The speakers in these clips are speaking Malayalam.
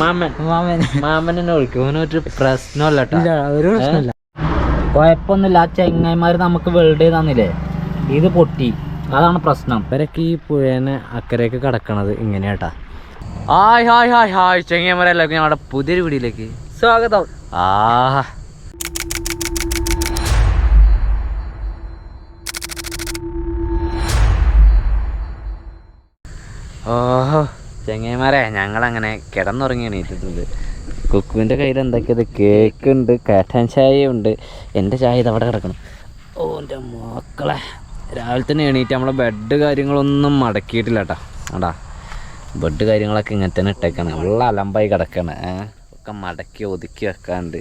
മാമൻ. മാമൻ. മാമനെ വിളിക്കും. ഓനൊരു പ്രശ്നമല്ല ട്ടാ. ഇല്ല ഒരു പ്രശ്നമില്ല. കുഴപ്പമൊന്നുമില്ല ആ ചെങ്ങായിമാര് നമുക്ക് വെൽഡ് തന്നില്ലേ ഇത് പൊട്ടി. അതാണ് പ്രശ്നം. ഇവരൊക്കെ ഈ പുഴേനെ അക്കരയൊക്കെ കടക്കണത് ഇങ്ങനെയാട്ടാ. Hi hi hi hi. ചെങ്ങിയമ്മരെല്ലാവർക്കും ഞങ്ങളുടെ പുതിയൊരു വീഡിയോയിലേക്ക് സ്വാഗതം. ആ ഓഹോ ചെങ്ങന്മാരെ ഞങ്ങളങ്ങനെ കിടന്നുറങ്ങി എണീറ്റിട്ടുണ്ട്. കുക്കുവിന്റെ കയ്യിൽ എന്തൊക്കെയത് കേക്ക് ഉണ്ട് കാറ്റാൻ ചായ ഉണ്ട് എന്റെ ചായ ഇത് അവിടെ കിടക്കണം ഓ എന്റെ മക്കളെ രാവിലെ തന്നെ എണീറ്റ് നമ്മളെ ബെഡ് കാര്യങ്ങളൊന്നും മടക്കിയിട്ടില്ല കേട്ടോ അടാ ബെഡ് കാര്യങ്ങളൊക്കെ ഇങ്ങനെ തന്നെ ഇട്ടേക്കാണ്. ഉള്ള അലമ്പായി കിടക്കണം. ഒക്കെ മടക്കി ഒതുക്കി വെക്കാണ്ട്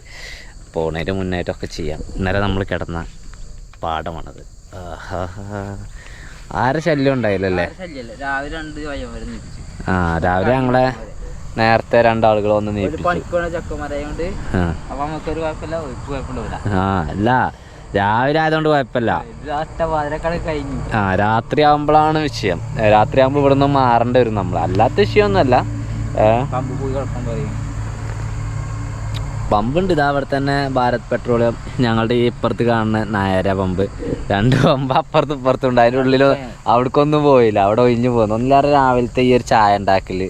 പോണേന്റെ മുന്നായിട്ടൊക്കെ ചെയ്യാം. ഇന്നലെ നമ്മൾ കിടന്ന പാടമാണത്. ആരെ ശല്യം ഉണ്ടായില്ലല്ലേ? രാവിലെ രണ്ട് വയം വരെ ആ രാവിലെ ഞങ്ങളെ നേരത്തെ രണ്ടാളുകൾ വന്ന് നീപ്പിച്ചു. ആ. അല്ല രാവിലെ ആയതുകൊണ്ട് കുഴപ്പമില്ല. ആ രാത്രി ആകുമ്പോഴാണ് വിഷയം. രാത്രി ആകുമ്പോൾ ഇവിടെ നിന്ന് മാറേണ്ടി വരും നമ്മൾ അല്ലാത്ത വിഷയമൊന്നുമല്ല. ഏ? പമ്പുണ്ട്. ഇതാ അവിടെ തന്നെ ഭാരത് പെട്രോളിയം. ഞങ്ങളുടെ ഈ ഇപ്പുറത്ത് കാണുന്ന നായര പമ്പ്. രണ്ട് പമ്പ് അപ്പുറത്ത് ഇപ്പുറത്തും ഉണ്ട്. അതിന്റെ ഉള്ളിൽ അവിടേക്കൊന്നും പോയില്ല. അവിടെ ഒഴിഞ്ഞു പോകുന്നു ഒന്നില്ലാതെ രാവിലത്തെ ഈ ഒരു ചായ ഉണ്ടാക്കൽ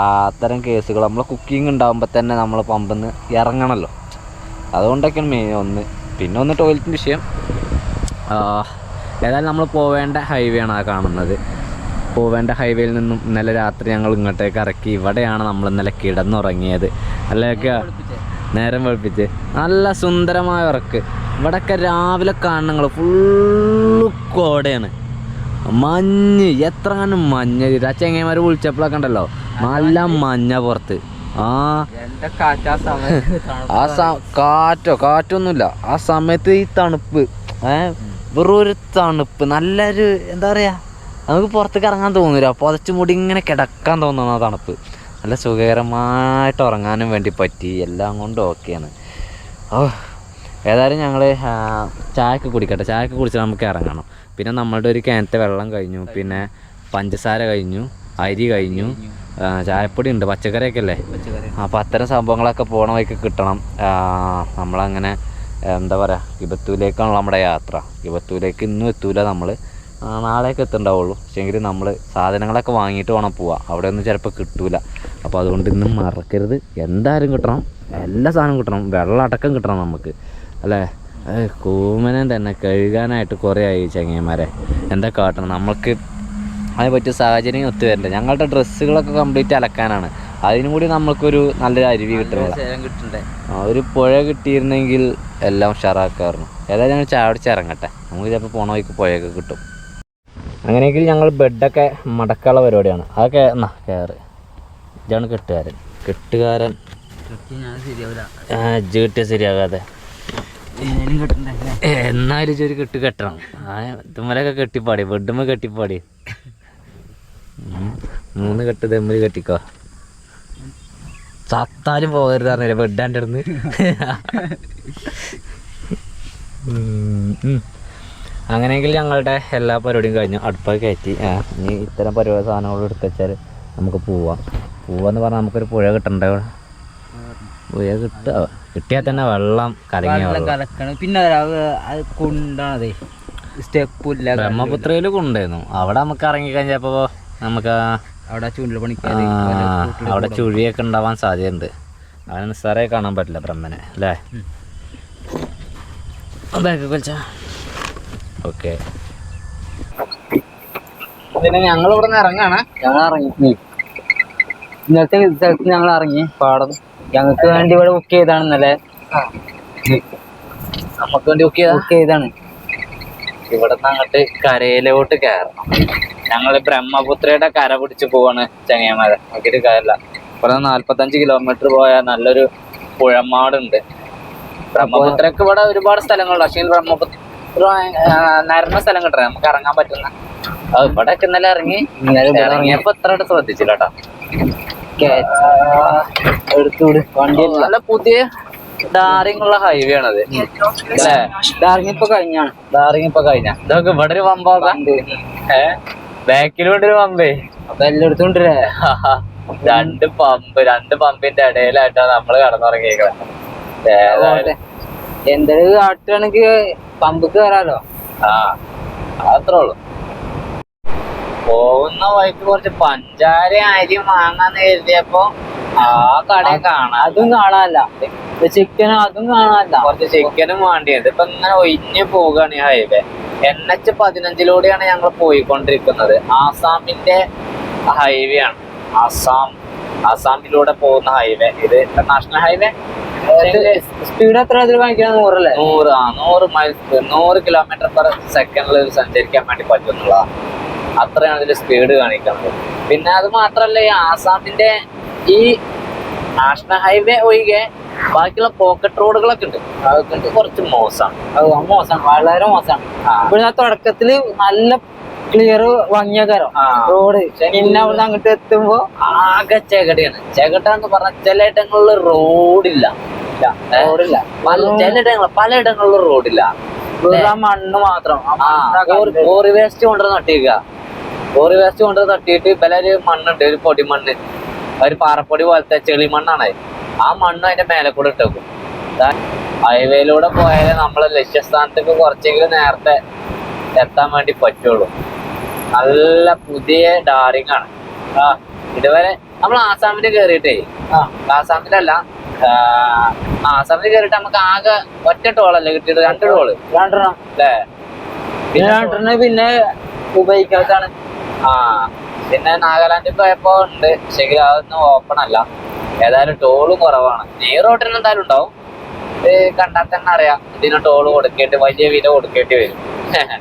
അത്തരം കേസുകൾ. നമ്മൾ കുക്കിംഗ് ഉണ്ടാകുമ്പോൾ തന്നെ നമ്മൾ പമ്പിൽ നിന്ന് ഇറങ്ങണമല്ലോ അതുകൊണ്ടൊക്കെയാണ് മെയിൻ ഒന്ന്. പിന്നെ ഒന്ന് ടോയ്ലറ്റിന്റെ വിഷയം. ഏതായാലും നമ്മൾ പോവേണ്ട ഹൈവേ ആണ് ആ കാണുന്നത്. പോവേണ്ട ഹൈവേയിൽ നിന്നും ഇന്നലെ രാത്രി ഞങ്ങൾ ഇങ്ങോട്ടേക്ക് ഇറക്കി. ഇവിടെയാണ് നമ്മൾ ഇന്നലെ കിടന്നുറങ്ങിയത്. അല്ലേക്ക് നേരം വെളുപ്പിച്ച്. നല്ല സുന്ദരമായ ഉറക്ക്. ഇവിടെയൊക്കെ രാവിലെ കാണണങ്ങൾ ഫുള്ള് കോടയാണ്. മഞ്ഞ് എത്ര കണ്ടും മഞ്ഞ്. ആ ചെങ്ങന്മാർ വിളിച്ചപ്പോഴൊക്കെ ഉണ്ടല്ലോ. നല്ല മഞ്ഞ പുറത്ത്. ആ. എന്റെ കാറ്റാ സമയത്ത് ആ കാറ്റോ കാറ്റൊന്നുമില്ല. ആ സമയത്ത് ഈ തണുപ്പ്. ഏ? വെറും ഒരു തണുപ്പ്. നല്ലൊരു എന്താ പറയാ? നമുക്ക് പുറത്തേക്ക് ഇറങ്ങാൻ തോന്നില്ല പുതച്ചു മുടി ഇങ്ങനെ കിടക്കാൻ തോന്നുന്നു ആ തണുപ്പ്. നല്ല സുഖകരമായിട്ട് ഉറങ്ങാനും വേണ്ടി പറ്റി. എല്ലാം കൊണ്ടും ഓക്കെയാണ് ഓ ഏതായാലും ഞങ്ങൾ ചായക്ക് കുടിക്കട്ടെ. ചായക്ക് കുടിച്ചാൽ നമുക്ക് ഇറങ്ങണം. പിന്നെ നമ്മളുടെ ഒരു കിണറ്റ വെള്ളം കഴിഞ്ഞു. പിന്നെ പഞ്ചസാര കഴിഞ്ഞു അരി കഴിഞ്ഞു ചായപ്പൊടി ഉണ്ട് പച്ചക്കറിയൊക്കെ അല്ലേ? പച്ചക്കറി. അപ്പോൾ അത്തരം സംഭവങ്ങളൊക്കെ പോണ വഴിക്ക് കിട്ടണം. നമ്മളങ്ങനെ എന്താ പറയുക കിബത്തൂലേക്കാണല്ലോ നമ്മുടെ യാത്ര. കിബത്തൂലേക്ക് ഇന്നും എത്തൂല നമ്മൾ നാളേക്ക് എത്തുണ്ടാവുള്ളൂ. പക്ഷേങ്കിൽ നമ്മൾ സാധനങ്ങളൊക്കെ വാങ്ങിയിട്ട് വേണം പോവാം. അവിടെ ഒന്നും ചിലപ്പോൾ കിട്ടൂല. അപ്പോൾ അതുകൊണ്ട് ഇന്നും മറക്കരുത്. എന്തായാലും കിട്ടണം. എല്ലാ സാധനവും കിട്ടണം. വെള്ളം അടക്കം കിട്ടണം നമുക്ക്. അല്ലേ? കൂമനം തന്നെ കഴുകാനായിട്ട് കുറേ ആയി ചങ്ങന്മാരെ എന്താ കാട്ടണം? നമ്മൾക്ക് അതിനെ പറ്റിയ സാഹചര്യം ഒത്തു വരണ്ടേ? ഞങ്ങളുടെ ഡ്രസ്സുകളൊക്കെ കംപ്ലീറ്റ് അലക്കാനാണ്. അതിനും കൂടി നമ്മൾക്കൊരു നല്ലൊരു അരുവി കിട്ടണം ഒരു പുഴ കിട്ടിയിരുന്നെങ്കിൽ എല്ലാം ഉഷാറാക്കാറുണ്ട് ഏതായാലും ഞങ്ങൾ ചാടിച്ചിറങ്ങട്ടെ ഇറങ്ങട്ടെ. നമുക്ക് ചിലപ്പോൾ പോണ വഴിക്ക് പുഴയൊക്കെ കിട്ടും. അങ്ങനെയെങ്കിൽ ഞങ്ങൾ ബെഡൊക്കെ മടക്കാനുള്ള പരിപാടിയാണ്. അതൊക്കെ എന്നാ കയറ്. ഇതാണ് കെട്ടുകാരൻ. കെട്ടുകാരൻ. ഇജ്ജ് കിട്ടിയ ശരിയാകാതെ. എന്നാലും ഇജ്ജ് ഒരു കെട്ട് കെട്ടണം. ആ ഇതുമ്മലൊക്കെ കെട്ടിപ്പാടി ബെഡുമ്മ കെട്ടിപ്പാടി. മൂന്ന് കെട്ട് തെമ്മിൽ കെട്ടിക്കോ. ചത്താലും പോകരുത് പറഞ്ഞില്ലേ ബെഡാന്റെ അടുന്ന് അങ്ങനെയെങ്കിൽ ഞങ്ങളുടെ എല്ലാ പരിപാടിയും കഴിഞ്ഞു അടുപ്പൊക്കെ കയറ്റി. ഇനി ഇത്തരം പരിപാടി സാധനങ്ങൾ എടുത്ത് വെച്ചാൽ നമുക്ക് പോവാം. പോവാന്ന് പറഞ്ഞാൽ നമുക്കൊരു പുഴ കിട്ടണ്ടേ പുഴ കിട്ടുക കിട്ടിയാൽ തന്നെ വെള്ളം കലങ്ങി കലക്കണം. പിന്നെ കൊണ്ടാണതേ. സ്റ്റെപ്പ് ഇല്ല. ബ്രഹ്മപുത്രയിൽ കൊണ്ടായിരുന്നു. അവിടെ നമുക്ക് ഇറങ്ങിക്കഴിഞ്ഞപ്പോൾ നമുക്ക് അവിടെ ചൂണ്ടിൽ ആ, പണിക്കാര് അവിടെ ചുഴിയൊക്കെ ഉണ്ടാവാൻ സാധ്യതയുണ്ട്. അവനെ നിസ്സാരമായി കാണാൻ പറ്റില്ല ബ്രഹ്മനെ അല്ലേ? അതൊക്കെ കളിച്ച. ഓക്കെ. പിന്നെ ഞങ്ങൾ ഇവിടെ നിന്ന് ഇറങ്ങാണ്. ഞങ്ങൾ ഇറങ്ങി. ഇന്നത്തെ സ്ഥലത്ത് ഞങ്ങൾ ഇറങ്ങി. പാടം. ഞങ്ങൾക്ക് വേണ്ടി ഇവിടെ ബുക്ക് ചെയ്താണ് ഇന്നലെ. നമുക്ക് വേണ്ടി ബുക്ക് ചെയ്താ ബുക്ക് ചെയ്താണ് ഇവിടെ നിന്ന് അങ്ങോട്ട് കരയിലോട്ട് കയറണം. ഞങ്ങൾ ബ്രഹ്മപുത്രയുടെ കര പിടിച്ച് പോവാണ് ചങ്ങയമാരെ. നോക്കിയിട്ട് കാര്യമില്ല ഇവിടെ നിന്ന് നാല്പത്തഞ്ച് കിലോമീറ്റർ പോയാൽ നല്ലൊരു പുഴമാടുണ്ട്. ബ്രഹ്മപുത്രക്ക് ഇവിടെ ഒരുപാട് സ്ഥലങ്ങളുണ്ട്. പക്ഷേ ബ്രഹ്മപുത്ര നരന്ന സ്ഥലം കിട്ടണം നമുക്ക് ഇറങ്ങാൻ പറ്റുന്ന. ഇവിടെ ഇന്നലെ ഇറങ്ങി. ഇറങ്ങിയപ്പോ ഇത്ര ആയിട്ട് ശ്രദ്ധിച്ചില്ല കേട്ടോ. എടുത്തുവിട് വണ്ടി നല്ല പുതിയ ഡാറിങ്ങുള്ള ഹൈവേ ആണത്. അല്ലേ? ഇപ്പൊ കഴിഞ്ഞാണ്. ഡാറിങ് ഇപ്പൊ കഴിഞ്ഞ. ഇതൊക്കെ ഇവിടെ ഒരു പമ്പാക്കാം ഏ? ബാക്കിലോട്ട് ഒരു പമ്പേ. അപ്പൊ എല്ലാം എടുത്തോണ്ടിരേ രണ്ട് പമ്പ് രണ്ട് പമ്പിന്റെ ഇടയിലായിട്ടാണ് നമ്മൾ കടന്നുറങ്ങിയേക്കുന്നത് എന്തെങ്കിലും കാട്ടുകയാണെങ്കിൽ പമ്പക്ക് കയറാലോ ആ അത്രേ ഉള്ളു പോകുന്ന വഴിക്ക് കുറച്ച് പഞ്ചാര അരി വാങ്ങാന്ന് കരുതിയപ്പോ ആ കട കാണാ അതും കാണാനല്ല. ചിക്കനും അതും കാണാനല്ല. കുറച്ച് ചിക്കനും വേണ്ടിയത് ഇപ്പൊ ഇങ്ങനെ ഒഴിഞ്ഞു പോവുകയാണ് ഈ ഹൈവേ എൻ എച്ച് പതിനഞ്ചിലൂടെയാണ് ഞങ്ങൾ പോയിക്കൊണ്ടിരിക്കുന്നത്. ആസാമിന്റെ ഹൈവേ ആണ്. ആസാം ആസാമിലൂടെ പോകുന്ന ഹൈവേ ഇത് നാഷണൽ ഹൈവേ സ്പീഡ് എത്ര അതിൽ നൂറല്ലേ? നൂറ് ആ നൂറ് മൈൽ നൂറ് കിലോമീറ്റർ പെർ സെക്കൻഡിൽ സഞ്ചരിക്കാൻ വേണ്ടി പറ്റുന്നുള്ളതാണ് അത്രയാണ് അതിന്റെ സ്പീഡ് കാണിക്കുന്നത്. പിന്നെ അത് മാത്രല്ല ഈ ആസാമിന്റെ ഈ നാഷണൽ ഹൈവേ ഒഴികെ ബാക്കിയുള്ള പോക്കറ്റ് റോഡുകളൊക്കെ ഉണ്ട്. അതൊക്കെ കുറച്ച് മോശമാണ്. അത് മോശമാണ്. വളരെ മോശമാണ്. ആ. തുടക്കത്തിൽ തുടക്കത്തിൽ നല്ല ക്ലിയർ വാങ്ങിയ കാരോ റോഡ് പിന്നെ അവിടെ അങ്ങോട്ട് എത്തുമ്പോ ആകെ ചെകടിയാണ്. ചെകട്ടാന്ന് പറഞ്ഞ ചിലയിടങ്ങളിൽ റോഡില്ല റോഡില്ല പല ചിലയിടങ്ങളിൽ പലയിടങ്ങളിലും റോഡില്ല മണ്ണ് മാത്രം. കോറി വേസ്റ്റ് കൊണ്ടുവന്ന് തട്ടിയേക്ക. കോറി വേസ്റ്റ് കൊണ്ടുവന്ന് തട്ടിയിട്ട് ഇവലൊരു മണ്ണുണ്ട് ഒരു പൊടി മണ്ണ്. ഒരു പാറപ്പൊടി പോലത്തെ ചെളി മണ്ണാണ് ആ മണ്ണ് അതിന്റെ മേലെ കൂടെ ഇട്ടേക്കും. ഹൈവേയിലൂടെ പോയാലേ നമ്മളെ ലക്ഷ്യസ്ഥാനത്തേക്ക് കുറച്ചെങ്കിലും നേരത്തെ എത്താൻ വേണ്ടി പറ്റുള്ളൂ. നല്ല പുതിയ ഡാറിങ് ആണ്. ആ ഇതുവരെ നമ്മൾ ആസാമിൽ കയറിയിട്ടേ ആസാമിലല്ല ആ, ആസാമിൽ കയറിയിട്ട് നമുക്ക് ആകെ ഒറ്റ ടോളല്ലേ കിട്ടിയത്? രണ്ട് ടോൾ രണ്ടെണ്ണം. അല്ലേ? പിന്നെ രണ്ടെണ്ണം പിന്നെ ഉപയോഗിക്കാത്താണ് ആ പിന്നെ നാഗാലാൻഡിൽ പോയപ്പോ ഉണ്ട്. ശരി അതൊന്നും ഓപ്പൺ അല്ല. ഏതായാലും ടോളും കുറവാണ്. ഈ റോട്ടിന് എന്തായാലും ഉണ്ടാവും. കണ്ടാൽ തന്നെ അറിയാം. ഇതിന് ടോൾ കൊടുക്കേണ്ടി വലിയ വില കൊടുക്കേണ്ടി വരും.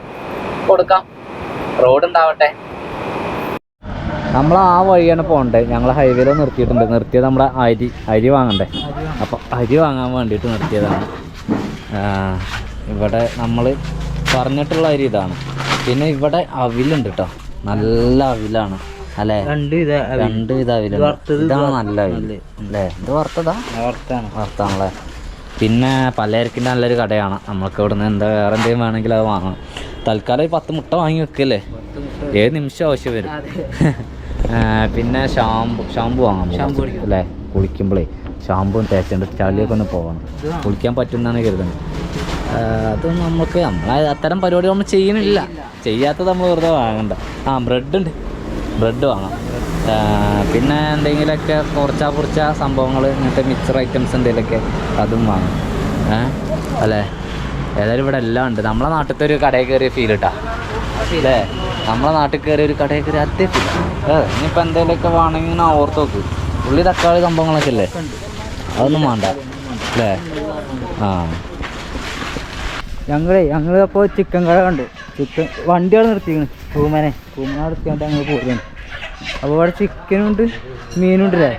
കൊടുക്കാം. റോഡ് ഉണ്ടാവട്ടെ നമ്മൾ ആ വഴിയാണ് പോകണ്ടേ. ഞങ്ങൾ ഹൈവേയിൽ നിർത്തിയിട്ടുണ്ട്. നിർത്തിയത് നമ്മുടെ അരി അരി വാങ്ങണ്ടേ. അപ്പോൾ അരി വാങ്ങാൻ വേണ്ടിയിട്ട് നിർത്തിയതാണ്. ഇവിടെ നമ്മൾ പറഞ്ഞിട്ടുള്ള അരി ഇതാണ്. പിന്നെ ഇവിടെ അവിലുണ്ട് കേട്ടോ നല്ല അവിലാണ്. അല്ലേ? രണ്ട് ഇത് രണ്ട് ഇത് അവിലുണ്ട്. ഇതാണ് നല്ല അവിൽ അല്ലേ? ഇത് വറുത്തതാ? വറുത്താണ്. വറുത്താണല്ലേ? പിന്നെ പലചരക്കിന്റെ നല്ലൊരു കടയാണ്. നമ്മൾക്ക് ഇവിടുന്ന് എന്താ വേറെ എന്തെങ്കിലും വേണമെങ്കിൽ അത് വാങ്ങാം തൽക്കാലം ഒരു പത്ത് മുട്ട വാങ്ങി വെക്കല്ലേ? ഏത് നിമിഷം ആവശ്യം വരും. പിന്നെ ഷാമ്പു ഷാമ്പു വാങ്ങാം ഷാമ്പു അല്ലേ? കുളിക്കുമ്പോഴേ ഷാമ്പും തേച്ചുണ്ട് ചളിയൊക്കെ ഒന്ന് പോകണം കുളിക്കാൻ പറ്റുന്നതാണ് കരുതുന്നത് അത് നമുക്ക് നമ്മൾ അത്തരം പരിപാടി നമ്മൾ ചെയ്യുന്നില്ല ചെയ്യാത്തത് നമ്മൾ വെറുതെ വാങ്ങണ്ട. ആ ബ്രെഡ് ഉണ്ട് ബ്രെഡ് വാങ്ങാം. പിന്നെ എന്തെങ്കിലുമൊക്കെ കുറച്ചാ കുറച്ച സംഭവങ്ങൾ ഇങ്ങനത്തെ മിക്സർ ഐറ്റംസ് എന്തെങ്കിലുമൊക്കെ അതും വാങ്ങാം. ഏ? അല്ലേ? ഏതായാലും ഇവിടെ എല്ലാം ഉണ്ട്. നമ്മളെ നാട്ടിലത്തെ ഒരു കടയിൽ കയറിയ ഫീൽ ഇട്ടാ അല്ലേ? നമ്മളെ നാട്ടിൽ കയറിയ ഒരു കടയിൽ കയറി അതേ ഫീൽ ഏ ഇനിയിപ്പോൾ എന്തെങ്കിലുമൊക്കെ വേണമെങ്കിൽ ഇങ്ങനെ ഓർത്ത് നോക്ക്. ഉള്ളി തക്കാളി സംഭവങ്ങളൊക്കെ അല്ലേ അതൊന്നും വേണ്ട. അല്ലേ? ആ. ഞങ്ങളേ ഞങ്ങൾ അപ്പോൾ ചിക്കൻ കട കണ്ടു. ചിക്കൻ വണ്ടിയാണ് നിർത്തിക്കണ്. കൂമനെ. കൂമനെ നിർത്തിയാണ്ട് ഞങ്ങൾ പോവുകയാണ്. അപ്പോൾ ഇവിടെ ചിക്കനുണ്ട് മീനുണ്ട് അല്ലേ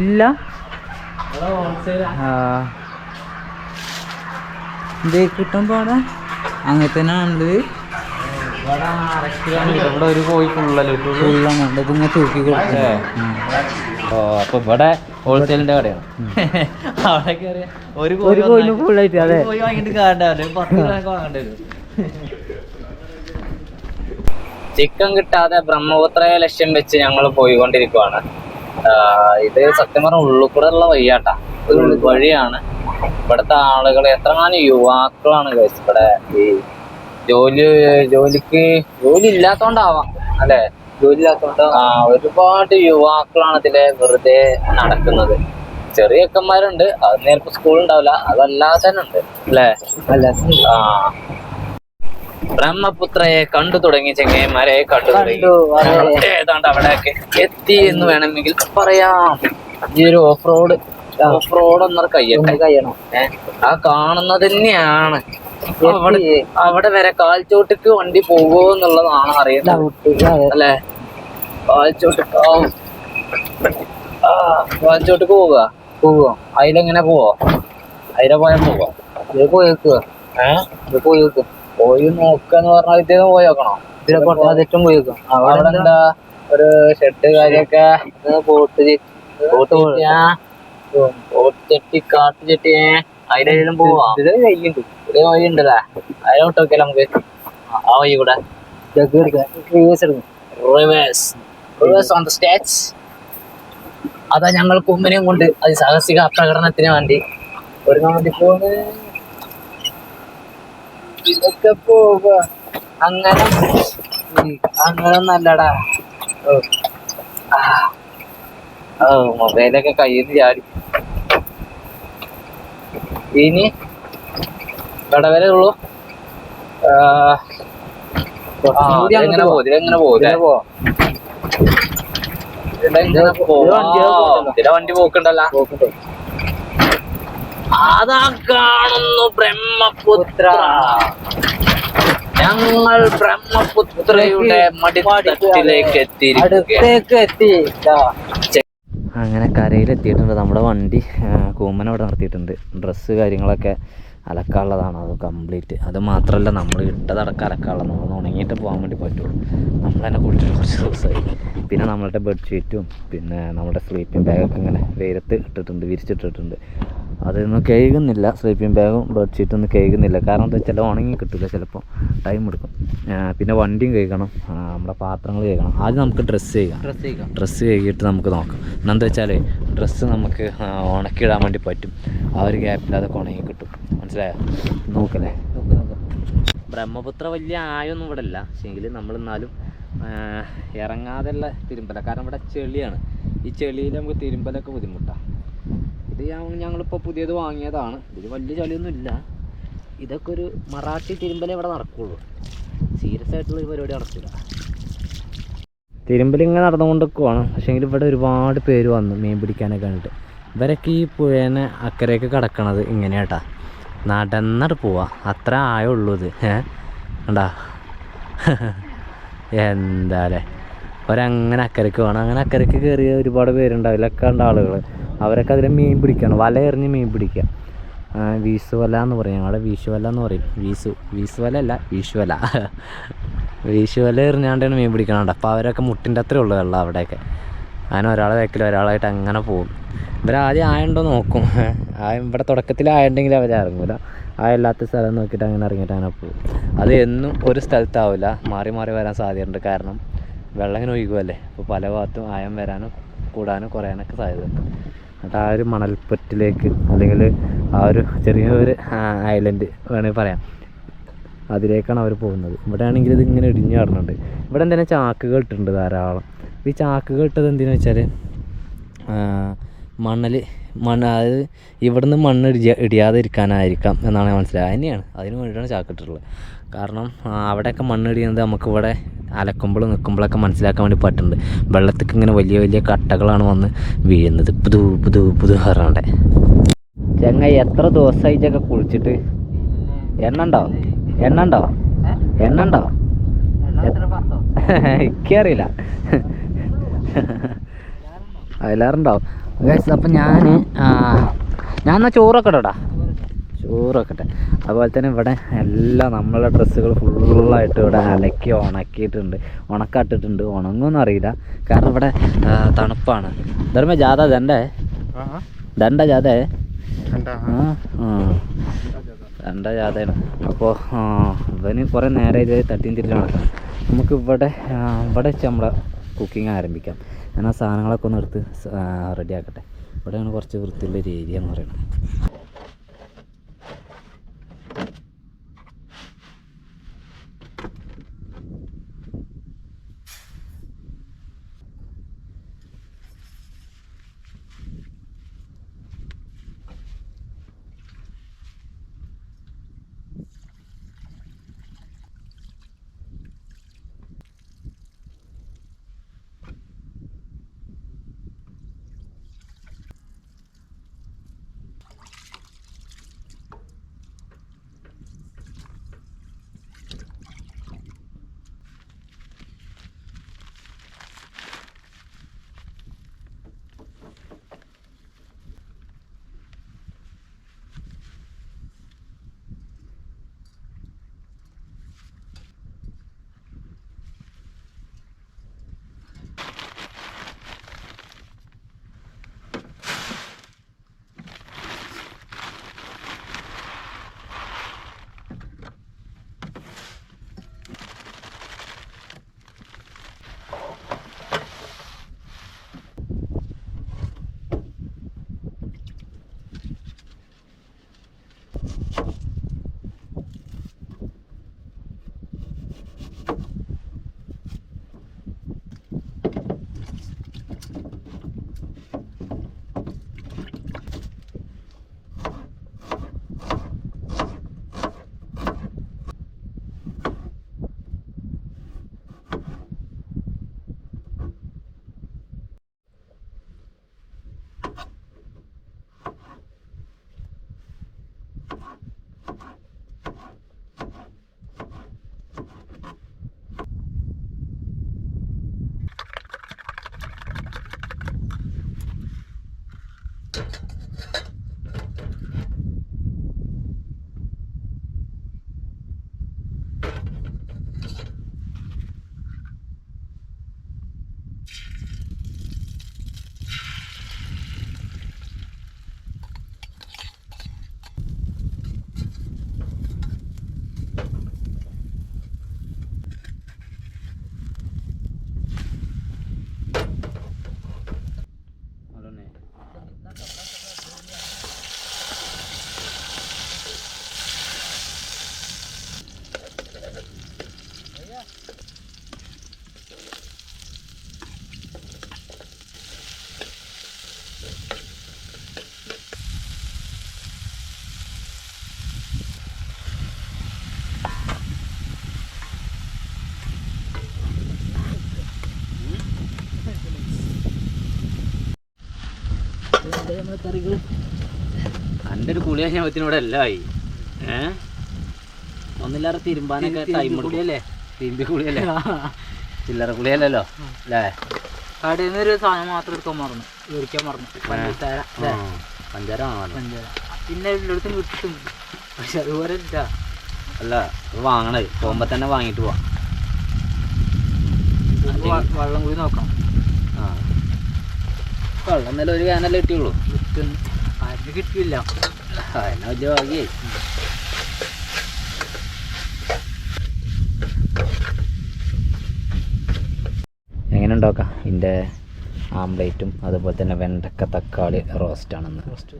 ഇല്ല? ആ. കിട്ടുമ്പോൾ അവിടെ? അങ്ങനെ തന്നെ ഉള്ളത് ഇവിടെ ഒരു കോഴി ഫുള്ളല്ലോ ഇതിങ്ങനെ തൂക്കി കൊടുക്കേ ഓ അപ്പൊ ഇവിടെ ഹോൾസെയിലിന്റെ കടയാണ്. അവിടെ കയറിയ ഒരു കോഴി ഫുള്ളായിട്ട് അതെ കോഴി വാങ്ങിട്ട് കാണ്ടാവില്ല പത്ത് രൂപ വാങ്ങേണ്ടി വരും. ചിക്കൻ കിട്ടാതെ ബ്രഹ്മപുത്രയെ ലക്ഷ്യം വെച്ച് ഞങ്ങൾ പോയിക്കൊണ്ടിരിക്കുവാണ്. ഇത് സത്യം പറഞ്ഞ ഉള്ളിൽ കൂടെ ഉള്ള വഴിയാട്ടാ. ഒരു ഉൾവഴിയാണ് ഇവിടുത്തെ ആളുകൾ എത്രമാനം യുവാക്കളാണ് ഗൈസ് ഇവിടെ ഈ ജോലി ജോലിക്ക് ജോലി ഇല്ലാത്തോണ്ടാവാം അല്ലെ? ജോലി ഇല്ലാത്തോണ്ട്? ആ ഒരുപാട് യുവാക്കളാണ് ഇതിലെ വെറുതെ നടക്കുന്നത്. ചെറിയ ചെക്കന്മാരുണ്ട് അത് നേരത്തെ സ്കൂൾ ഉണ്ടാവില്ല. അതല്ലാതെ തന്നെ ഉണ്ട് അല്ലേ? ആ. ബ്രഹ്മപുത്രയെ കണ്ടു തുടങ്ങി ചെങ്ങന്മാരെ കണ്ടു തുടങ്ങി. ഏതാണ്ട് അവിടെയൊക്കെ എത്തി എന്ന് വേണമെങ്കിൽ പറയാം. ഈ ഒരു ഓഫ് റോഡ് ഓഫ് റോഡ് ഒന്നര ആ കാണുന്നത് തന്നെയാണ്. അവിടെ വരെ കാൽച്ചോട്ടിക്ക് വണ്ടി പോകുമോ എന്നുള്ളതാണ് അറിയുന്നത് അല്ലേ? കാൽച്ചോട്ടിക്ക് കാൽച്ചോട്ടിക്ക് പോവുക? പോവോ. അതിലെങ്ങനെ പോവോ? അതിലെ പോയാൽ പോവോ? ഇത് പോയി വെക്കുക ഏഹ് ഇത് പോയി വെക്കുക പോയി നോക്കാന്ന് പറഞ്ഞാൽ ഇദ്ദേഹം പോയി നോക്കണോ ഇതിലെ അതിട്ടും പോയി. വെക്കും. അവിടെ എന്താ? ഒരു ഷെഡ് കാര്യൊക്കെ പോട്ട് പോട്ട് ചെട്ടിയാ പോവാ. നമുക്ക് ആ വഴി കൂടെ ജഗ് എടുക്കുക റിവേഴ്സ് എടുക്കും. റിവേഴ്സ് റിവേഴ്സ് ഓൺ ദ അതാ ഞങ്ങൾ കുമ്മനെയും കൊണ്ട് അതിസാഹസിക പ്രകടനത്തിന് വേണ്ടി. ഒരു നാട്ടിൽ പോകുന്നത് ഇതൊക്കെ പോവുക. അങ്ങനെ. അങ്ങനെ നല്ലടാ ഓ. മൊബൈലൊക്കെ കയ്യിൽ നിന്ന് ചാടി ഇനി കടവരേ ഉള്ളൂ പോകും ഇതിലെങ്ങനെ പോകും ഇതിലെ വണ്ടി പോക്കുണ്ടല്ലോ. അതാ കാണുന്നു ബ്രഹ്മപുത്ര. ഞങ്ങൾ ബ്രഹ്മപുത്രയുടെ മടിത്തട്ടിലേക്ക് അടുത്തേക്ക് എത്തി. അങ്ങനെ കരയിലെത്തിയിട്ടുണ്ട്. നമ്മുടെ വണ്ടി കൂമ്മന അവിടെ നിർത്തിയിട്ടുണ്ട്. ഡ്രസ്സ് കാര്യങ്ങളൊക്കെ അലക്കാനുള്ളതാണ്. അത് കംപ്ലീറ്റ്. അത് മാത്രമല്ല നമ്മൾ ഇട്ടതടക്കം അലക്കാനുള്ളത് നമ്മൾ ഉണങ്ങിയിട്ട് പോകാൻ വേണ്ടി പറ്റുള്ളൂ. നമ്മൾ തന്നെ കുളിച്ചിട്ട് കുറച്ച് ദിവസമായി. പിന്നെ നമ്മളുടെ ബെഡ്ഷീറ്റും പിന്നെ നമ്മുടെ സ്ലീപ്പിംഗ് ബാഗൊക്കെ ഇങ്ങനെ വെയിലത്ത് ഇട്ടിട്ടുണ്ട് വിരിച്ചിട്ടിട്ടുണ്ട്. അതൊന്നും കഴുകുന്നില്ല സ്ലീപ്പിംഗ് ബാഗും ബെഡ്ഷീറ്റും ഒന്നും കഴുകുന്നില്ല കാരണം എന്താ വെച്ചാൽ ഉണങ്ങി കിട്ടില്ല ചിലപ്പോൾ ടൈം എടുക്കും. പിന്നെ വണ്ടിയും കഴുകണം നമ്മുടെ പാത്രങ്ങൾ കഴുകണം ആദ്യം നമുക്ക് ഡ്രസ്സ് ചെയ്യാം ഡ്രസ്സ് ചെയ്യിക്കാം ഡ്രസ്സ് കഴുകിയിട്ട് നമുക്ക് നോക്കാം. എന്താ വെച്ചാൽ ഡ്രസ്സ് നമുക്ക് ഉണക്കിയിടാൻ വേണ്ടി പറ്റും. ആ ഒരു ഗ്യാപ്പില്ലാതെ ഉണങ്ങി കിട്ടും. മനസ്സിലായോ? നോക്കല്ലേ? ബ്രഹ്മപുത്ര വലിയ ആയൊന്നും ഇവിടെ ഇല്ല. പക്ഷേങ്കിൽ നമ്മളെന്നാലും ഇറങ്ങാതെയുള്ള തിരുമ്പല. കാരണം ഇവിടെ ചെളിയാണ്. ഈ ചെളിയിൽ നമുക്ക് തിരുമ്പലൊക്കെ ബുദ്ധിമുട്ടാണ് ഇത് ഞങ്ങളിപ്പോൾ പുതിയത് വാങ്ങിയതാണ്. ഇതിൽ വലിയ ചളിയൊന്നും ഇല്ല ഇതൊക്കെ ഒരു മറാഠി തിരുമ്പലേ ഇവിടെ നടക്കുള്ളൂ. സീരിയസ് ആയിട്ടുള്ള ഒരു പരിപാടി നടക്കില്ല തിരുമ്പലിങ്ങനെ നടന്നുകൊണ്ടിരിക്കുവാണ്. പക്ഷേങ്കിൽ ഇവിടെ ഒരുപാട് പേര് വന്നു മീൻ പിടിക്കാനൊക്കെ കണ്ടിട്ട്. ഇവരൊക്കെ ഈ പുഴേനെ അക്കരയൊക്കെ കടക്കണത് ഇങ്ങനെയാട്ടാ. നടന്നിട്ട് പോവാ. അത്ര ആയുള്ളൂ ഇത്. ഏ? കണ്ടാ? എന്താല്ലേ അവരങ്ങനെ അക്കരയ്ക്ക് പോകണം അങ്ങനെ അക്കരയ്ക്ക് കയറിയ ഒരുപാട് പേരുണ്ടാവില്ല. ഒക്കെ ഉണ്ട് ആളുകൾ അവരൊക്കെ അതിൽ മീൻ പിടിക്കണം. വല എറിഞ്ഞ് മീൻ പിടിക്കുക വീശു വീശുവല എന്ന് പറയും. ഞങ്ങളുടെ വീശുവല എന്ന് പറയും. വീശു വീശുവല അല്ല വീശുവല വീശുവല എറിഞ്ഞാണ്ടാണ് മീൻ പിടിക്കണുണ്ട് അപ്പോൾ അവരൊക്കെ മുട്ടിന്റെ അത്രേ ഉള്ളൂ വെള്ളം അവിടെയൊക്കെ. അങ്ങനെ ഒരാളെ വെക്കൽ ഒരാളായിട്ട് അങ്ങനെ പോകും. ഇവരാദ്യം ആയുണ്ടോ നോക്കും. ഇവിടെ തുടക്കത്തിൽ ആയുണ്ടെങ്കിൽ അവർ ഇറങ്ങൂല. ആയല്ലാത്ത സ്ഥലം നോക്കിയിട്ട് അങ്ങനെ ഇറങ്ങിയിട്ട് അങ്ങനെ പോകും. അത് എന്നും ഒരു സ്ഥലത്താവില്ല മാറി മാറി വരാൻ സാധ്യതയുണ്ട്. കാരണം വെള്ളം ഇങ്ങനെ ഒഴുകുമല്ലേ അപ്പോൾ പല ഭാഗത്തും ആയം വരാനും കൂടാനും കുറയാനൊക്കെ സാധ്യതയുണ്ട്. എന്നിട്ട് ആ ഒരു മണൽപ്പറ്റിലേക്ക് അല്ലെങ്കിൽ ആ ഒരു ചെറിയ ഒരു ഐലൻഡ് വേണമെങ്കിൽ പറയാം. അതിലേക്കാണ് അവർ പോകുന്നത്. ഇവിടെ ആണെങ്കിൽ ഇത് ഇങ്ങനെ ഇടിഞ്ഞു കിടന്നുണ്ട് ഇവിടെ എന്തിനാ ചാക്കുകൾ ഇട്ടിട്ടുണ്ട് ധാരാളം. ഈ ചാക്കുകൾ ഇട്ടത് എന്തിനാ വെച്ചാൽ മണൽ മണ്ണ് അതായത് ഇവിടുന്ന് മണ്ണ് ഇടിയ ഇടിയാതെ ഇരിക്കാനായിരിക്കാം എന്നാണ് ഞാൻ മനസ്സിലായത്. തന്നെയാണ്. അതിന് വേണ്ടിയിട്ടാണ് ചാക്കിട്ടുള്ളത് കാരണം അവിടെയൊക്കെ മണ്ണ് ഇടിയുന്നത് നമുക്കിവിടെ അലക്കുമ്പോൾ നിൽക്കുമ്പോഴൊക്കെ മനസ്സിലാക്കാൻ വേണ്ടി പറ്റുന്നുണ്ട്. വെള്ളത്തിൽ ഇങ്ങനെ വലിയ വലിയ കട്ടകളാണ് വന്ന് വീഴുന്നത്. പുതു പുതു പുതു പറഞ്ഞെ ചെങ്ങ എത്ര ദിവസമായിട്ടൊക്കെ കുളിച്ചിട്ട്? എണ്ണ ഉണ്ടോ എണ്ണ ഉണ്ടോ എണ്ണ ഉണ്ടോ എനിക്കറിയില്ല. അതിലാറുണ്ടാവും അപ്പം ഞാൻ ഞാൻ എന്നാൽ ചോറൊക്കെ ഇടാ ചോറൊക്കെ അതുപോലെ തന്നെ ഇവിടെ എല്ലാം നമ്മളെ ഡ്രസ്സുകൾ ഫുള്ളായിട്ട് ഇവിടെ അലക്കി ഉണക്കിയിട്ടുണ്ട്. ഉണക്കാട്ടിട്ടുണ്ട്. ഉണങ്ങുമെന്ന് അറിയില്ല. കാരണം ഇവിടെ തണുപ്പാണ്. ധർമ്മ ജാഥ ദണ്ടേ ദണ്ട ജാഥ? ദണ്ട ജാഥയാണ്? അപ്പോൾ ഇവന് കുറേ നേരം ഇത് തട്ടിയും തിരിഞ്ഞ് നടക്കണം. നമുക്ക് ഇവിടെ ഇവിടെ വെച്ച് നമ്മുടെ കുക്കിംഗ് ആരംഭിക്കാം. ഞാൻ ആ സാധനങ്ങളൊക്കെ ഒന്ന് എടുത്ത് റെഡി ആക്കട്ടെ. ഇവിടെയാണ് കുറച്ച് വൃത്തിയുള്ള ഒരു ഏരിയ എന്ന് പറയുന്നത് എന്റെ ഒരു കുളി ഞാൻ ഇവിടെ അല്ലായി ഏഹ് ഏ? ഒന്നില്ലാതെ തിരുമ്പാനൊക്കെ ടൈം കുളിയല്ലേ? തിരുമ്പി കുളിയല്ലേ? ചില്ലറ കുളിയല്ലല്ലോ? അല്ലേ കടയിൽ നിന്ന് ഒരു സാധനം മാത്രം എടുക്കാൻ മറന്നു. മേടിക്കാൻ മറന്നു. പഞ്ചസാര. പഞ്ചാര പഞ്ചാര പിന്നെ എല്ലായിടത്തും കിട്ടും പക്ഷെ അതുപോലെ ഇല്ല. അല്ല വാങ്ങണേ. പോകുമ്പോ തന്നെ വാങ്ങിട്ട് പോവാം. വെള്ളം കൂടി നോക്കാം ആ. വെള്ളം എന്നാലും ഒരു വേനല്ലേ കിട്ടിയുള്ളൂ. കിട്ടും. ആരും കിട്ടില്ല എന്നാ വലിയ ഭാഗ്യേ എങ്ങനെ ഉണ്ടാക്കാം? ഇതിന്റെ ആംപ്ലേറ്റും അതുപോലെ തന്നെ വെണ്ടക്ക തക്കാളി റോസ്റ്റാണെന്ന് റോസ്റ്റ്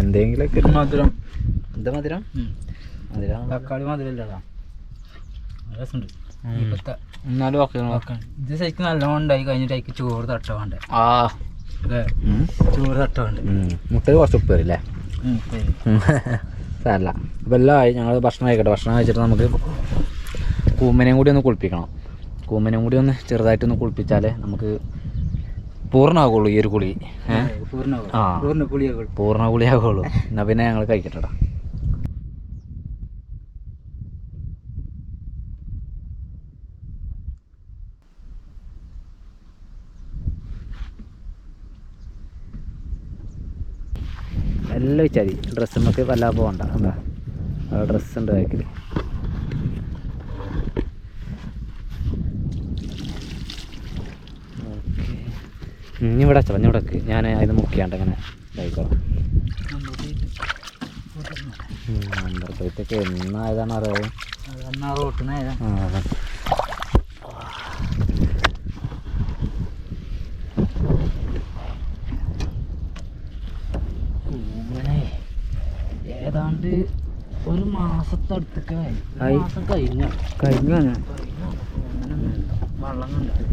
എന്തെങ്കിലുമൊക്കെ മധുരം. എന്താ മധുരം? മധുരം? തക്കാളി മധുരമില്ലടാ രസമുണ്ട്. എന്നാലും ഇത് ശരിക്കും നല്ലോണം ഉണ്ടായി കഴിഞ്ഞിട്ട് അതിക്ക് ചോറ് തട്ട വേണ്ടേ? ആ. ചോറ് തട്ട വേണ്ടേ? മുട്ട കുറച്ച് ഉപ്പ് വരില്ലേ? സാരല്ല. അപ്പം എല്ലാം ആയി. ഞങ്ങൾ ഭക്ഷണം കഴിക്കട്ടെ. ഭക്ഷണം കഴിച്ചിട്ട് നമുക്ക് കൂമ്മനെയും കൂടി ഒന്ന് കുളിപ്പിക്കണം. കൂമ്മനെയും കൂടി ഒന്ന് ചെറുതായിട്ട് ഒന്ന് കുളിപ്പിച്ചാലേ നമുക്ക് പൂർണമാകുള്ളൂ ഈ ഒരു കുളി. പൂർണ കുളിയാകുള്ളൂ പൂർണ കുളിയാകുള്ളൂ എന്നാൽ പിന്നെ ഞങ്ങൾ കഴിക്കട്ടെടാ. എല്ലാം വെച്ചാൽ മതി ഡ്രസ്സ് നമുക്ക് വല്ലാതെ പോകണ്ട എന്താ? ഡ്രസ്സ് ഉണ്ട് ബാക്കിൽ ഇനി ഇവിടെ അച്ഛൻ ഇനി ഇവിടെ ഞാൻ അതിന് മുക്കിയാണ്ട് അങ്ങനെ ഇതായിക്കോളാം. നമ്പർ പ്ലേറ്റൊക്കെ എന്നായതാണ് അറിയാവും എന്നാ റോട്ടിന് നേരം ആ അതെ ഇങ്ങനെ ഏതാണ്ട് ഒരു മാസത്തെ അടുത്തൊക്കെയായി ഒരു ആയി. മാസം കഴിഞ്ഞ. കഴിഞ്ഞു വെള്ളം കണ്ടിട്ട്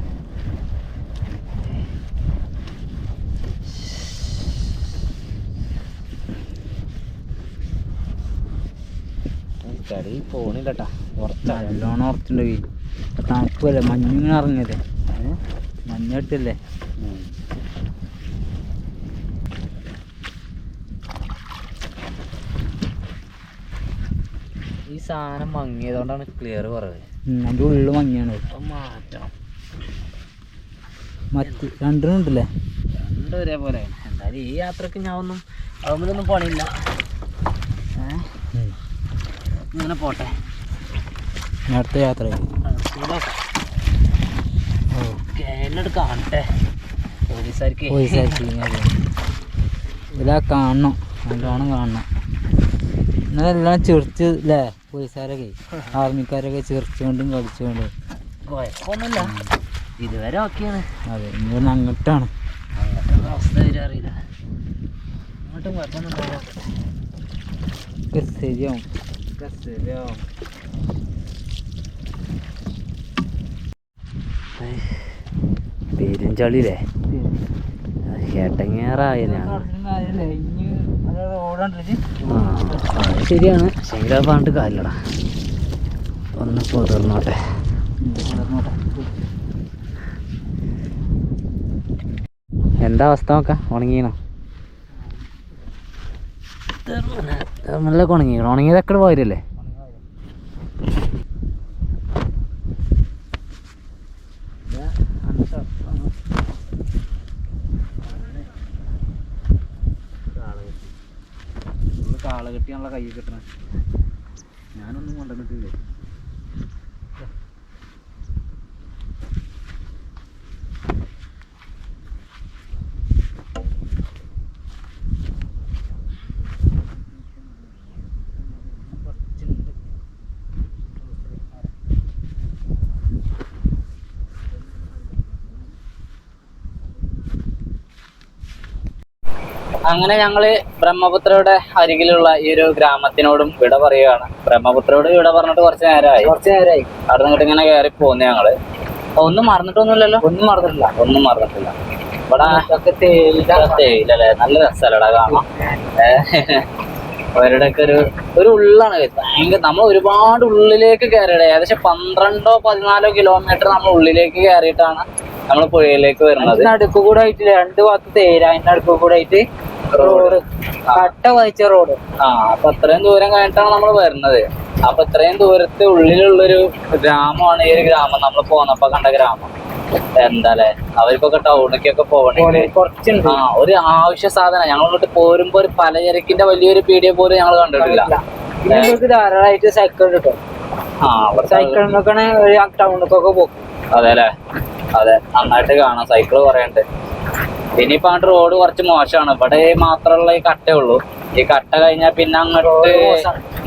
കടി പോണില്ലട്ടാ നല്ലോണം ഉറച്ചുണ്ടായി തണുപ്പല്ലേ മഞ്ഞിങ്ങനെ ഇറങ്ങിയല്ലേ മഞ്ഞെടുത്തല്ലേ ഈ സാധനം മങ്ങിയതുകൊണ്ടാണ് ക്ലിയർ കുറവ് അതിന്റെ ഉള്ളിൽ മങ്ങിയാണ്. മാറ്റണം മറ്റ്. രണ്ടിനും ഉണ്ടല്ലേ? രണ്ടും ഒരേപോലെ. എന്തായാലും ഈ യാത്രയ്ക്ക് ഞാൻ ഒന്നും അതൊന്നും പണിയില്ല? ഇങ്ങനെ പോട്ടെ. അടുത്ത യാത്ര കേരള കാണട്ടെ. പോലീസുകാർക്ക്. ഇതാ കാണണം. നല്ലോണം കാണണം. ഇന്നലെല്ലാം ചെറിച്ച് അല്ലേ പോലീസുകാരൊക്കെ. ആർമിക്കാരൊക്കെ ചെറിച്ചുകൊണ്ടും കളിച്ചുകൊണ്ടും. കുഴപ്പമൊന്നുമില്ല ഇതുവരെ ഓക്കെയാണ്. അതെ ഇങ്ങനെ അങ്ങോട്ടാണ്. പേരും അവസ്ഥ വരെ അറിയില്ല. അങ്ങോട്ടും കുഴപ്പമൊന്നും ഒക്കെ ശരിയാവും ഒക്കെ ശരിയാവും പെരുഞ്ചളിയില്ലേ കേട്ടങ്ങേറായ ഞാൻ. ശരിയാണ്. ശരിയാ പറഞ്ഞിട്ട് കാര്യമില്ലടാ. ഒന്ന് പൊതിർന്നോട്ടെ. എന്താ അവസ്ഥ നോക്ക? ഉണങ്ങിയണോ ഉണങ്ങിയത് ഉണങ്ങിക്കണം പോയില്ലേ അങ്ങനെ ഞങ്ങൾ ബ്രഹ്മപുത്രയുടെ അരികിലുള്ള ഈ ഒരു ഗ്രാമത്തിനോടും വിട പറയുകയാണ്. ബ്രഹ്മപുത്രയോട് വിട പറഞ്ഞിട്ട് കുറച്ച് നേരമായി കുറച്ച് നേരമായി അവിടെ നിന്നിട്ട് ഇങ്ങനെ കയറി പോന്നു ഞങ്ങൾ. ഒന്നും മറന്നിട്ടൊന്നുമില്ലല്ലോ? ഒന്നും മറന്നിട്ടില്ല. ഒന്നും മറന്നിട്ടില്ല. ഇവിടെ തേയില. നല്ല രസമല്ലടാ കാണാം അവരുടെയൊക്കെ ഒരു ഒരു ഉള്ളാണ്. ഭയങ്കര നമ്മൾ ഒരുപാട് ഉള്ളിലേക്ക് കയറിയത് ഏകദേശം പന്ത്രണ്ടോ പതിനാലോ കിലോമീറ്റർ നമ്മൾ ഉള്ളിലേക്ക് കയറിയിട്ടാണ് നമ്മൾ പുഴയിലേക്ക് വരുന്നത്. അടുക്കുകൂടായിട്ട് അടുക്ക് കൂടെ ആയിട്ട് രണ്ട് ഭാഗത്ത് തേരാ അതിന്റെ അടുക്കുകൂടായിട്ട് കൂടെ ആയിട്ട് റോഡ്. കട്ട വഹിച്ച റോഡ്. ആ അപ്പൊ അത്രയും ദൂരം കഴിഞ്ഞിട്ടാണ് നമ്മൾ വരുന്നത്. അപ്പൊ ഇത്രയും ദൂരത്തെ ഉള്ളിലുള്ളൊരു ഗ്രാമമാണ് ഈ ഒരു ഗ്രാമം. നമ്മൾ പോന്നപ്പോ കണ്ട ഗ്രാമം. എന്താല്ലേ അവർക്കൊക്കെ ടൗണിലേക്കൊക്കെ പോകണേ കുറച്ചുണ്ട്. ആ ഒരു ആവശ്യ സാധനം. ഞങ്ങൾ ഇങ്ങോട്ട് പോരുമ്പോ ഒരു പലചരക്കിന്റെ വലിയൊരു പീടിയ പോലും ഞങ്ങൾ കണ്ടിട്ടില്ല. നിങ്ങൾക്ക് ധാരാളമായിട്ട് സൈക്കിൾ കിട്ടും. ആ സൈക്കിളിനൊക്കെ ടൗണിലേക്കൊക്കെ പോകും. അതെ അല്ലേ അതെ നന്നായിട്ട് കാണാം. സൈക്കിൾ കുറേ ഉണ്ട് ഇനിയിപ്പോ അങ്ങോട്ട് റോഡ് കുറച്ച് മോശമാണ്. ഇവിടെ മാത്രമുള്ള ഈ കട്ടേ ഉള്ളൂ. ഈ കട്ട കഴിഞ്ഞാൽ പിന്നെ അങ്ങോട്ട്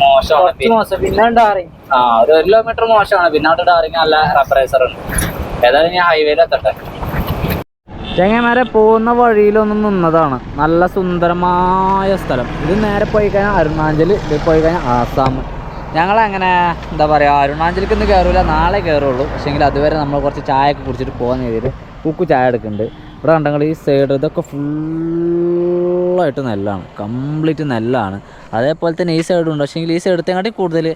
മോശമാണ്. പിന്നെ ആ ഒരു ഒരു കിലോമീറ്റർ മോശമാണ്. പിന്നെ അവിടെ ഡാറിങ് നല്ല റെഫറേസർ ഉണ്ട്. ഏതായാലും ഞാൻ ഹൈവേയിൽ എത്തട്ടെ. ചെങ്ങന്മാരെ പോകുന്ന വഴിയിലൊന്നും നിന്നതാണ്. നല്ല സുന്ദരമായ സ്ഥലം. ഇത് നേരെ പോയി കഴിഞ്ഞാൽ അരുണാചൽ ഇത് പോയി കഴിഞ്ഞാൽ ആസാം. ഞങ്ങളങ്ങനെ എന്താ പറയുക അരുണാചലിക്ക് ഇന്ന് കയറില്ല നാളെ കയറുള്ളൂ പക്ഷേങ്കിൽ അതുവരെ നമ്മൾ കുറച്ച് ചായ ഒക്കെ കുടിച്ചിട്ട് പോകാൻ രീതിയിൽ കുക്കു ചായ എടുക്കുന്നുണ്ട്. ഇവിടെ കണ്ടെങ്കിൽ ഈ സൈഡ് ഇതൊക്കെ ഫുള്ളായിട്ട് നെല്ലാണ്. കംപ്ലീറ്റ് നെല്ലാണ്. അതേപോലെ തന്നെ ഈ സൈഡും ഉണ്ട്. പക്ഷേ ഈ സൈഡത്തെങ്ങാട്ടി കൂടുതൽ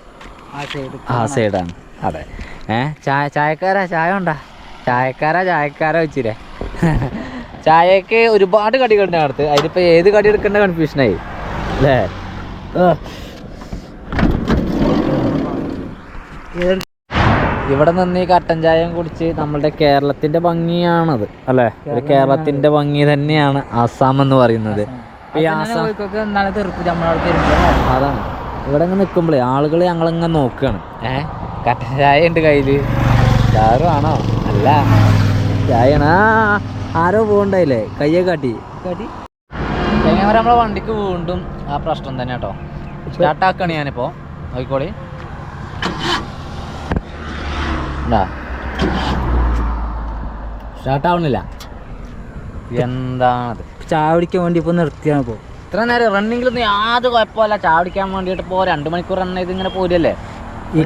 ആ സൈഡ് ആ സൈഡാണ് അതെ. ഏ? ചായ ചായക്കാരാ? ചായ ഉണ്ടാ? ചായക്കാരാ? ചായക്കാരാ വെച്ചില്ലേ? ചായക്ക് ഒരുപാട് കടികളുണ്ട് അടുത്ത് അതിലിപ്പോൾ ഏത് കടി എടുക്കേണ്ട കൺഫ്യൂഷനായി അല്ലേ? ഇവിടെ നിന്ന് ഈ കട്ടൻ ചായം കുടിച്ച് നമ്മുടെ കേരളത്തിന്റെ ഭംഗിയാണത് അല്ലെ? ഒരു കേരളത്തിന്റെ ഭംഗി. തന്നെയാണ് ആസാം എന്ന് പറയുന്നത്. ഈ ആസാം അതാണ്. ഇവിടെ അങ്ങ് നിൽക്കുമ്പോഴേ ആളുകൾ ഞങ്ങളങ്ങ് നോക്കുകയാണ് ഏ? കട്ടൻ ചായ ഉണ്ട് കയ്യിൽ ചാറുവാണോ ആണോ? അല്ല. ചായണ ആരോ പോകണ്ടായില്ലേ കയ്യെ കാട്ടി. കാട്ടി. നമ്മളെ വണ്ടിക്ക് വീണ്ടും ആ പ്രശ്നം തന്നെ കേട്ടോ. സ്റ്റാർട്ടാക്കാണ് ഞാനിപ്പോ. നോക്കിക്കോളി. സ്റ്റാർട്ടാവുന്നില്ല എന്താണത് ചാവടിക്കാൻ വേണ്ടി ഇപ്പൊ നിർത്തിയാണ് ഇപ്പോൾ ഇത്ര നേരം റണ്ണിങ്ങിലൊന്നും യാതൊരു കുഴപ്പമില്ല. ചാവടിക്കാൻ വേണ്ടിയിട്ട് ഇപ്പോൾ രണ്ട് മണിക്കൂർ റൺ ചെയ്ത് ഇങ്ങനെ പോരല്ലേ ഈ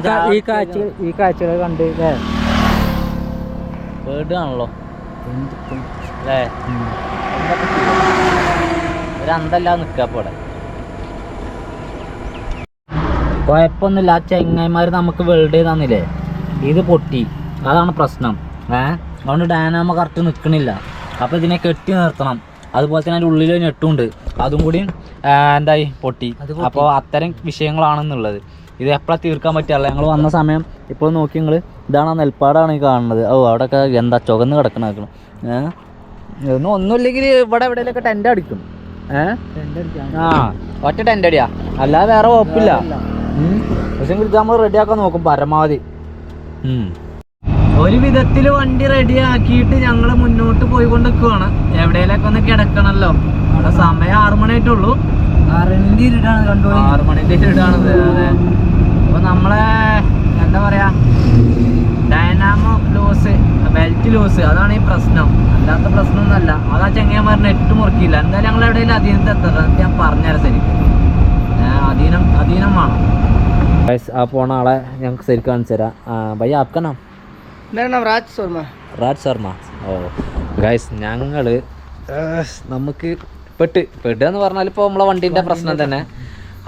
കാഴ്ച ഈ കാഴ്ചകൾ കണ്ട് അല്ലേ പേടുകയാണല്ലോ എന്തിപ്പം? അല്ലേ. ഒരു അന്തല്ല നിൽക്കുക അപ്പോൾ ഇവിടെ. കുഴപ്പമൊന്നുമില്ല. ആ ചെങ്ങായിമാർ നമുക്ക് വേൾഡ് ചെയ്ത് തന്നില്ലേ? ഇത് പൊട്ടി. അതാണ് പ്രശ്നം. അതുകൊണ്ട് ഡാനാമ കറക്റ്റ് നിൽക്കണില്ല അപ്പോൾ ഇതിനെ കെട്ടി നിർത്തണം. അതുപോലെ തന്നെ അതിന്റെ ഉള്ളിൽ ഞെട്ടുണ്ട്. അതും കൂടി എന്തായി? പൊട്ടി. അപ്പോൾ അത്തരം വിഷയങ്ങളാണെന്നുള്ളത്. ഇത് എപ്പോഴാണ് തീർക്കാൻ പറ്റില്ല ഞങ്ങൾ വന്ന സമയം ഇപ്പോൾ നോക്കി നിങ്ങൾ ഇതാണ് നെൽപ്പാടാണ് ഈ കാണുന്നത്. ഓ അവിടെയൊക്കെ എന്താ ചുവന്ന് കിടക്കണ ഏഹ് ഇതൊന്നും ഒന്നുമില്ലെങ്കിൽ ഇവിടെ എവിടെയെങ്കിലൊക്കെ ടെന്റ് അടിക്കും. ഏഹ്. ആ ഒറ്റ ടെന്റ് അടിയാ. അല്ലാതെ വേറെ കുഴപ്പമില്ല ഇല്ല. പക്ഷെ ഇത് നമ്മൾ റെഡിയാക്കാൻ നോക്കും പരമാവധി. ഒരു വിധത്തിൽ വണ്ടി റെഡി ആക്കിയിട്ട് ഞങ്ങൾ മുന്നോട്ട് പോയി നിൽക്കുവാണ് എവിടെയെങ്കിലൊക്കെ ഒന്ന് കിടക്കണല്ലോ. അവിടെ സമയം ആറു മണിയായിട്ടുള്ളൂ. ആറിന്റെ ഇരുട്ടാണ് കണ്ടു? ആറു മണിന്റെ ഇരുടാണത് അതെ. അപ്പൊ നമ്മളെ എന്താ പറയാ ഡൈനാമോ ലൂസ് ബെൽറ്റ് ലൂസ് അതാണ് ഈ പ്രശ്നം. അല്ലാത്ത പ്രശ്നമൊന്നുമല്ല. അതാ ചെങ്ങന്മാർ എട്ട് മുറുക്കിയില്ല. എന്തായാലും ഞങ്ങൾ എവിടെയെങ്കിലും അധീനത്ത് എത്തണം ഞാൻ പറഞ്ഞുതരാം ശരിക്കും. ഏ, അധീനം അധീനം വേണം. ഗൈസ് ആ പോണ ആളെ ഞങ്ങൾക്ക് ശരിക്കും കാണിച്ചു തരാം. ഭയ്യ ആപ്ക രാജ് ശർമ്മ. രാജ് ശർമ്മ. ഓ ഗൈസ് ഞങ്ങൾ നമുക്ക് പെട്ട് പെട്ട് പറഞ്ഞാൽ ഇപ്പോൾ നമ്മളെ വണ്ടീന്റെ പ്രശ്നം തന്നെ.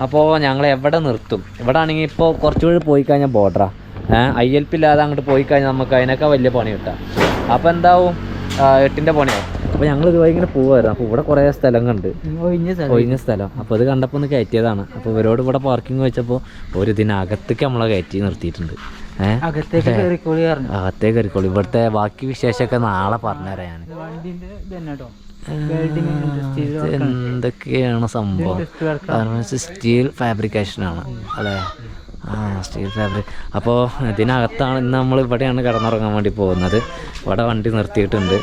അപ്പോൾ ഞങ്ങൾ എവിടെ നിർത്തും? ഇവിടെ ആണെങ്കിൽ ഇപ്പോൾ കുറച്ചുകൂടി പോയി കഴിഞ്ഞാൽ ബോർഡറാണ് ഐ എൽ പി ഇല്ലാതെ അങ്ങോട്ട് പോയി കഴിഞ്ഞാൽ നമുക്ക് അതിനൊക്കെ വലിയ പണി കിട്ടാം. അപ്പോൾ എന്താവും? എട്ടിന്റെ പണിയാവും അപ്പോൾ ഞങ്ങൾ ഇതുവഴി ഇങ്ങനെ പോവായിരുന്നു. അപ്പോൾ ഇവിടെ കുറേ സ്ഥലം കണ്ട് ഒഴിഞ്ഞ സ്ഥലം. അപ്പോൾ അത് കണ്ടപ്പോൾ ഒന്ന് കയറ്റിയതാണ്. അപ്പോൾ ഇവരോട് ഇവിടെ പാർക്കിംഗ് വെച്ചപ്പോൾ ഒരു ഇതിനകത്തേക്ക് നമ്മളെ കയറ്റി നിർത്തിയിട്ടുണ്ട്. അകത്തേക്ക് കയറിക്കോളി ഇവിടുത്തെ ബാക്കി വിശേഷമൊക്കെ നാളെ പറഞ്ഞുതരാം ഞാൻ. എന്തൊക്കെയാണ് സംഭവം? സ്റ്റീൽ ഫാബ്രിക്കേഷൻ ആണ്. അല്ലേ? ആ സ്റ്റീൽ ഫാബ്രിക് അപ്പോൾ ഇതിനകത്താണ് ഇന്ന് നമ്മൾ ഇവിടെയാണ് കിടന്നുറങ്ങാൻ വേണ്ടി പോകുന്നത്. ഇവിടെ വണ്ടി നിർത്തിയിട്ടുണ്ട്.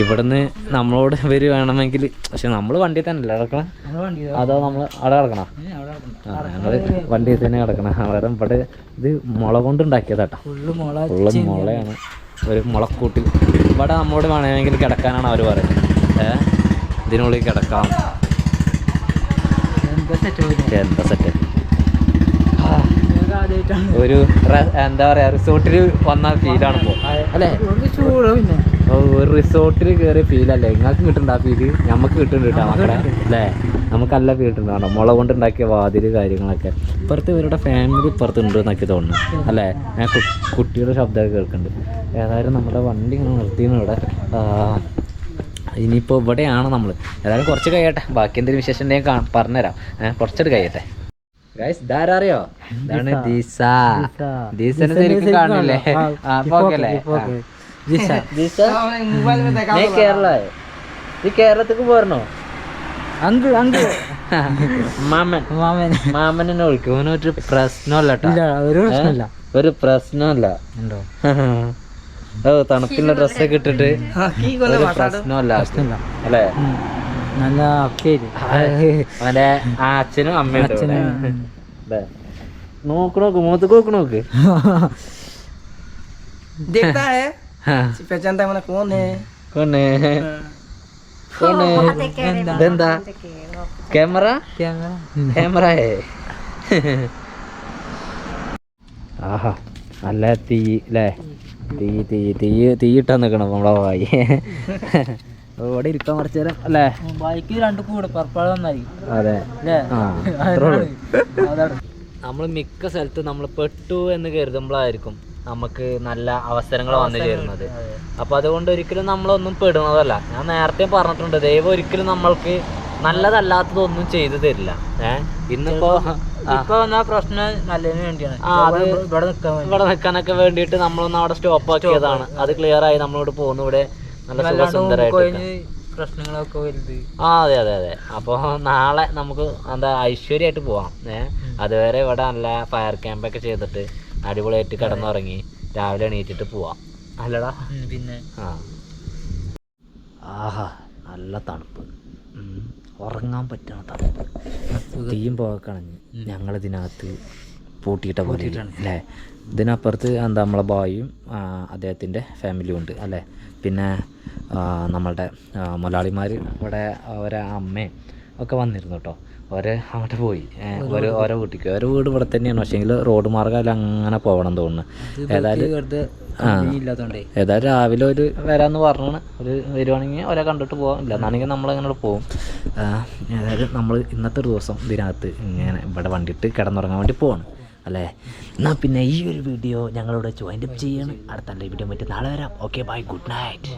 ഇവിടുന്ന് നമ്മളോട് ഇവർ വേണമെങ്കിൽ പക്ഷെ നമ്മൾ വണ്ടി തന്നെ അല്ലേ കിടക്കണം അതോ നമ്മൾ അവിടെ കിടക്കണം. ആ ഞങ്ങൾ വണ്ടി തന്നെ കിടക്കണം പകരം ഇവിടെ ഇത് മുള കൊണ്ട് ഉണ്ടാക്കിയതാട്ടോ ഫുള്ള് മുള മുളയാണ്. ഒരു മുളക്കൂട്ടിൽ. ഇവിടെ നമ്മളോട് വേണമെങ്കിൽ കിടക്കാനാണ് അവർ പറയുന്നത്. ഏഹ് ഇതിനുള്ളിൽ കിടക്കാം. എന്താ സെറ്റ് ഒരു എന്താ പറയാ റിസോർട്ടിൽ വന്ന ഫീലാണ് ഇപ്പോൾ അല്ലേ? പിന്നെ. ഒരു റിസോർട്ടിൽ കയറിയ ഫീലല്ലേ നിങ്ങൾക്ക് കിട്ടുന്നുണ്ട് ആ ഫീൽ നമുക്ക് കിട്ടുന്നുണ്ട് കേട്ടോ മക്കളെ. അല്ലേ? നമുക്കല്ല ഫീൽ കിട്ടുന്നുണ്ടോ മുള കൊണ്ട് ഉണ്ടാക്കിയ വാതിൽ കാര്യങ്ങളൊക്കെ. ഇപ്പുറത്ത് ഇവരുടെ ഫാമിലി ഇപ്പുറത്ത് ഉണ്ട് എന്നൊക്കെ തോന്നുന്നു. അല്ലേ? ഞാൻ കുട്ടിയുടെ ശബ്ദമൊക്കെ കേൾക്കുന്നുണ്ട്. ഏതായാലും നമ്മുടെ വണ്ടി ഇങ്ങനെ നിർത്തിയിരുന്നു ഇവിടെ. ഇനിയിപ്പോൾ ഇവിടെയാണ് നമ്മൾ ഏതായാലും കുറച്ച് കഴിയട്ടെ. ബാക്കി എന്തെങ്കിലും വിശേഷം ഉണ്ടെങ്കിൽ പറഞ്ഞുതരാം. കുറച്ചൊരു കഴിയട്ടെ. ഇതാരറിയോ? ഇതാണ് ദിസ ദീസനെ ശരിക്കും കാണില്ലേ കേരള? നീ കേരളത്തിക്ക് പോരണോ? Uncle uncle. മാമൻ. മാമൻ. മാമനെ വിളിക്കും. ഒരു പ്രശ്നമല്ല ഒരു പ്രശ്നമില്ല? ഒരു പ്രശ്നമല്ല ഉണ്ടോ? ഓ തണുപ്പിന്റെ ഡ്രസ്സൊക്കെ ഇട്ടിട്ട് പ്രശ്നമല്ല. അല്ലേ? നല്ല അവന്റെ അച്ഛനും അമ്മയും നോക്ക് നോക്ക് മൂത്തക്ക് നോക്ക് നോക്ക്. നല്ല തീ അല്ലേ തീ തീ തീ തീ നിക്കണം നമ്മളെ വായി. ഇവിടെ ഇരിക്കാൻ കുറച്ച് നേരം അല്ലേ? ബൈക്ക് രണ്ട് കൂടെ പർപ്പാട് നന്നായി. അതെ. നമ്മൾ മിക്ക സ്ഥലത്ത് നമ്മൾ പെട്ടു എന്ന് കരുതുമ്പോഴായിരിക്കും നമുക്ക് നല്ല അവസരങ്ങൾ വന്നു ചേരുന്നത്. അപ്പൊ അതുകൊണ്ട് ഒരിക്കലും നമ്മളൊന്നും പെടുന്നതല്ല. ഞാൻ നേരത്തെ പറഞ്ഞിട്ടുണ്ട് ദൈവം ഒരിക്കലും നമ്മൾക്ക് നല്ലതല്ലാത്തതൊന്നും ചെയ്തു തരില്ല. ഏഹ് ഇന്നിപ്പോ ആ, ഇപ്പൊ വന്ന പ്രശ്നം നല്ലതിന് വേണ്ടിയാണ്. ഇവിടെ നിക്കാനൊക്കെ നിൽക്കാനൊക്കെ വേണ്ടിയിട്ട് നമ്മളൊന്ന് അവിടെ സ്റ്റോപ്പ്. ആക്കിയതാണ് അത് ക്ലിയർ ആയി നമ്മളോട് പോകുന്നു ഇവിടെ നല്ല പ്രശ്നങ്ങളൊക്കെ വലുത്. ആ അതെ അതെ അതെ. അപ്പോൾ നാളെ നമുക്ക് എന്താ ഐശ്വര്യമായിട്ട് പോവാം. ഏഹ് അതുവരെ ഇവിടെ നല്ല ഫയർ ക്യാമ്പൊക്കെ ചെയ്തിട്ട് അടിപൊളിയായിട്ട് കിടന്നുറങ്ങി രാവിലെ എണീറ്റിട്ട് പോവാം. അല്ലടാ. പിന്നെ? ആ. ആഹാ നല്ല തണുപ്പ്. ഉറങ്ങാൻ പറ്റണ തണുപ്പ്. തീയും പോകണഞ്ഞ് ഞങ്ങളിതിനകത്ത് പൂട്ടിയിട്ട പോലെ അല്ലേ? ഇതിനപ്പുറത്ത് എന്താ നമ്മളെ ബായും അദ്ദേഹത്തിന്റെ ഫാമിലിയും ഉണ്ട് അല്ലേ? പിന്നെ നമ്മളുടെ മുതലാളിമാർ ഇവിടെ അവരെ അമ്മയും ഒക്കെ വന്നിരുന്നു കേട്ടോ ഓരെ അങ്ങോട്ട് പോയി. ഒരു ഓരോ വീട്ടിലേക്ക് ഓരോ വീട് ഇവിടെ തന്നെയാണ്. പക്ഷേങ്കിൽ റോഡ് മാർഗം അല്ല അങ്ങനെ പോകണം തോന്നുന്നു. ഏതായാലും ഏതായാലും രാവിലെ ഒരു വരാമെന്ന് പറഞ്ഞാണ്. ഒരു വരുവാണെങ്കിൽ ഒരെ കണ്ടിട്ട് പോകാം ഇല്ല എന്നാണെങ്കിൽ നമ്മൾ അങ്ങനെ പോകും ഏതായാലും നമ്മൾ ഇന്നത്തെ ഒരു ദിവസം ഇതിനകത്ത് ഇങ്ങനെ ഇവിടെ വണ്ടിയിട്ട് കിടന്നുറങ്ങാൻ വേണ്ടി പോവാണ്. അല്ലേ? എന്നാൽ പിന്നെ ഈ ഒരു വീഡിയോ ഞങ്ങളോട് ജോയിൻ അപ്പ് ചെയ്യണം. അടുത്ത വീഡിയോ മറ്റേ നാളെ വരാം. Okay bye good night